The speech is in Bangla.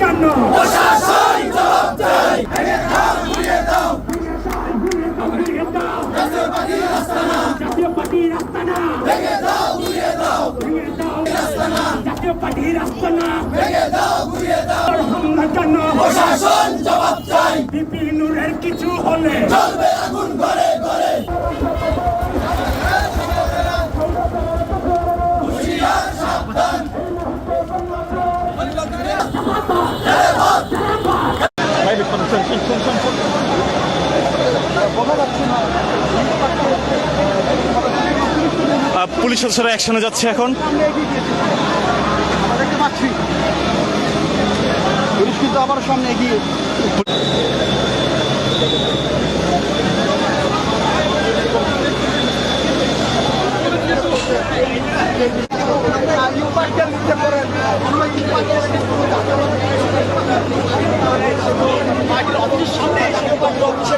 কেন। জাতীয় পার্টির আস্তানা জাতীয় পার্টির আস্তানা হামলা কেন প্রশাসন জবাব চাই বিপিনুরের কিছু হলে চলবে। পুলিশ সদস্যরা অ্যাকশনে যাচ্ছে এখন। পুলিশ কিন্তু আবার সামনে এগিয়ে। সামনে